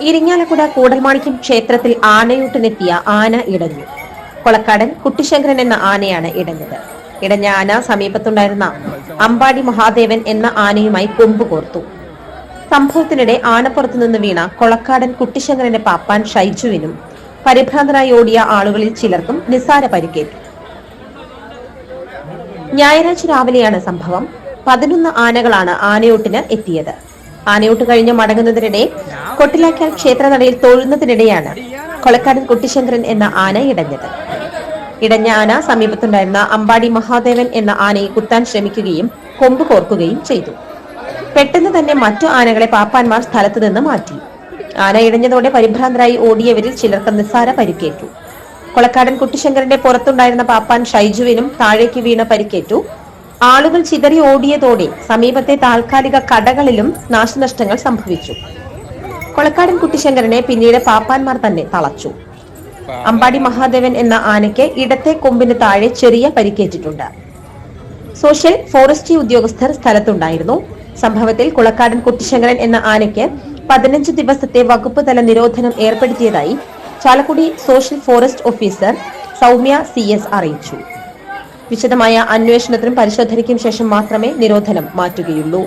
ഇരിങ്ങാലക്കുട കൂടൽമാണിക്യം ക്ഷേത്രത്തിൽ ആനയൂട്ടിനെത്തിയ ആന ഇടഞ്ഞു. കൊളക്കാടൻ കുട്ടിശങ്കരൻ എന്ന ആനയാണ് ഇടഞ്ഞത്. ഇടഞ്ഞ ആന സമീപത്തുണ്ടായിരുന്ന അമ്പാടി മഹാദേവൻ എന്ന ആനയുമായി കൊമ്പ് കോർത്തു. സംഭവത്തിനിടെ ആനപ്പുറത്തു നിന്ന് വീണ കൊളക്കാടൻ കുട്ടിശങ്കരന്റെ പാപ്പാൻ ഷൈജുവിനും പരിഭ്രാന്തനായി ഓടിയ ആളുകളിൽ ചിലർക്കും നിസ്സാര പരിക്കേറ്റു. ഞായറാഴ്ച രാവിലെയാണ് സംഭവം. പതിനൊന്ന് ആനകളാണ് ആനയൂട്ടിന് എത്തിയത്. ആനയൂട്ട് കഴിഞ്ഞ് മടങ്ങുന്നതിനിടെ കൊട്ടിലാക്കാൽ ക്ഷേത്രനടയിൽ തൊഴുന്നതിനിടെയാണ് കൊളക്കാടൻ കുട്ടിശങ്കരൻ എന്ന ആന ഇടഞ്ഞത്. ഇടഞ്ഞ ആന സമീപത്തുണ്ടായിരുന്ന അമ്പാടി മഹാദേവൻ എന്ന ആനയെ കുത്താൻ ശ്രമിക്കുകയും കൊമ്പ് കോർക്കുകയും ചെയ്തു. പെട്ടെന്ന് തന്നെ മറ്റു ആനകളെ പാപ്പാന്മാർ സ്ഥലത്തു നിന്ന് മാറ്റി. ആന ഇടഞ്ഞതോടെ പരിഭ്രാന്തരായി ഓടിയവരിൽ ചിലർക്ക് നിസ്സാര പരിക്കേറ്റു. കൊളക്കാടൻ കുട്ടിശങ്കരന്റെ പുറത്തുണ്ടായിരുന്ന പാപ്പാൻ ഷൈജുവിനും താഴേക്ക് വീണ പരിക്കേറ്റു. ആളുകൾ ചിതറി ഓടിയതോടെ സമീപത്തെ താൽക്കാലിക കടകളിലും നാശനഷ്ടങ്ങൾ സംഭവിച്ചു. കൊളക്കാടൻ കുട്ടിശങ്കരനെ പിന്നീട് പാപ്പാന്മാർ തന്നെ തളച്ചു. അമ്പാടി മഹാദേവൻ എന്ന ആനയ്ക്ക് ഇടത്തെ കൊമ്പിന് താഴെ ചെറിയ പരിക്കേറ്റിട്ടുണ്ട്. സോഷ്യൽ ഫോറസ്ട്രി ഉദ്യോഗസ്ഥർ സ്ഥലത്തുണ്ടായിരുന്നു. സംഭവത്തിൽ കുളക്കാടൻ കുട്ടിശങ്കരൻ എന്ന ആനയ്ക്ക് പതിനഞ്ച് ദിവസത്തെ വകുപ്പ് തല നിരോധനം ഏർപ്പെടുത്തിയതായി Chalakudy social forest officer Soumya C അറിയിച്ചു. വിശദമായ അന്വേഷണത്തിനും പരിശോധനയ്ക്കും ശേഷം മാത്രമേ നിരോധനം മാറ്റുകയുള്ളൂ.